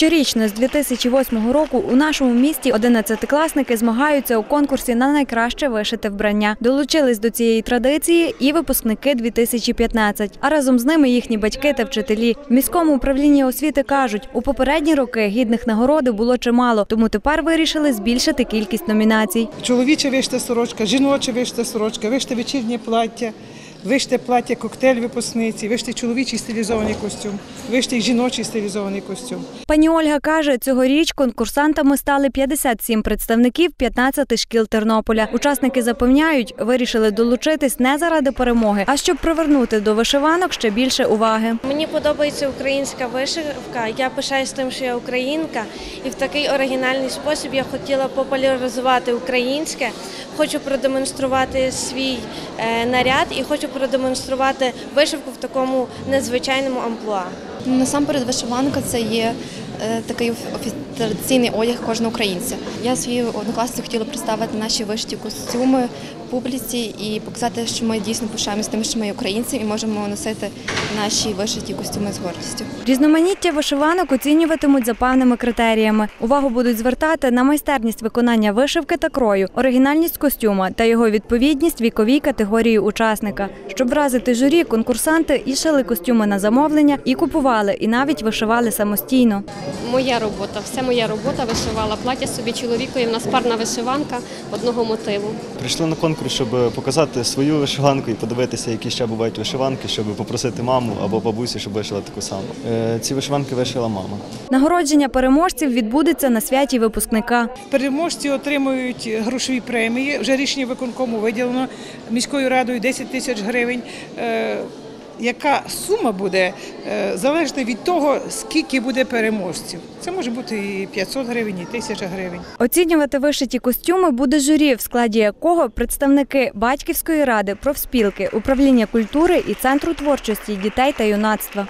Щорічно з 2008 року у нашому місті 11-класники змагаються у конкурсі на найкраще вишите вбрання. Долучились до цієї традиції і випускники 2015, а разом з ними їхні батьки та вчителі. В міському управлінні освіти кажуть, у попередні роки гідних нагороди було чимало, тому тепер вирішили збільшити кількість номінацій. Чоловіче вишите сорочка, жіноче вишите сорочка, вишите вечірнє плаття, вишите плаття коктейль випускниці, вишите чоловічий стилізований костюм, вишите жіночий стилізований костюм. Пані Ольга каже, цьогоріч конкурсантами стали 57 представників 15 шкіл Тернополя. Учасники запевняють, вирішили долучитись не заради перемоги, а щоб привернути до вишиванок ще більше уваги. Мені подобається українська вишивка. Я пишаюсь тим, що я українка, і в такий оригінальний спосіб я хотіла популяризувати українське. Хочу продемонструвати свій е, наряд і хочу продемонструвати вишивку в такому незвичайному амплуа. Насамперед, вишиванка це є е, такий офі- традиційний одяг кожного українця. Я свої однокласниці хотіла представити наші вишиті костюми публіці і показати, що ми дійсно пишаємося тим, що ми українці, і можемо носити наші вишиті костюми з гордістю. Різноманіття вишиванок оцінюватимуть за певними критеріями. Увагу будуть звертати на майстерність виконання вишивки та крою, оригінальність костюма та його відповідність віковій категорії учасника. Щоб вразити журі, конкурсанти і шили костюми на замовлення, і купували, і навіть вишивали самостійно. Моя робота, все моя робота вишивала плаття собі чоловікові. У нас парна вишиванка одного мотиву. Прийшли на конкурс, щоб показати свою вишиванку і подивитися, які ще бувають вишиванки, щоб попросити маму або бабусю, щоб вишила таку саму. Е, Ці вишиванки вишила мама. Нагородження переможців відбудеться на святі випускника. Переможці отримують грошові премії. Вже рішення виконкому виділено міською радою 10 тисяч гривень. Яка сума буде е, залежно від того, скільки буде переможців. Це може бути і 500 гривень, і 1000 гривень. Оцінювати вишиті костюми буде журі, в складі якого представники батьківської ради, профспілки, управління культури і центру творчості дітей та юнацтва.